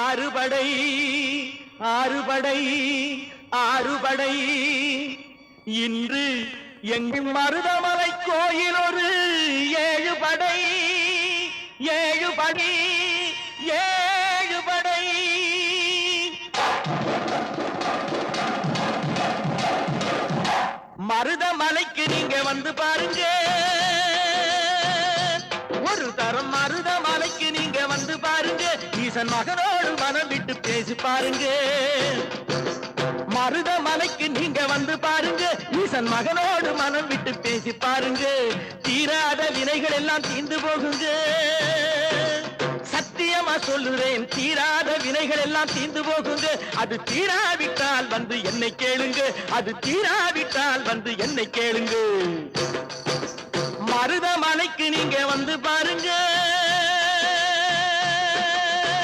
ஆறுபடை ஆறுபடை ஆறுபடை. இன்று எங்கும் மருதமலை கோயில் ஒரு ஏழு படை ஏழு படை ஏழு படை மருதமலைக்கு நீங்க வந்து பாருங்க. ஈசன் மகனோடு மனம் விட்டு பேசி பாருங்க. மருத மலைக்கு நீங்க வந்து பாருங்க. ஈசன் மகனோடு மனம் விட்டு பேசி பாருங்க. தீராத வினைகள் எல்லாம் தீர்ந்து போகுங்க. சத்தியமா சொல்லுறேன் தீராத வினைகள் எல்லாம் தீர்ந்து போகுங்க. அது தீராவிட்டால் வந்து என்னை கேளுங்க. அது தீராவிட்டால் வந்து என்னை கேளுங்க. மருத மலைக்கு நீங்க வந்து பாருங்க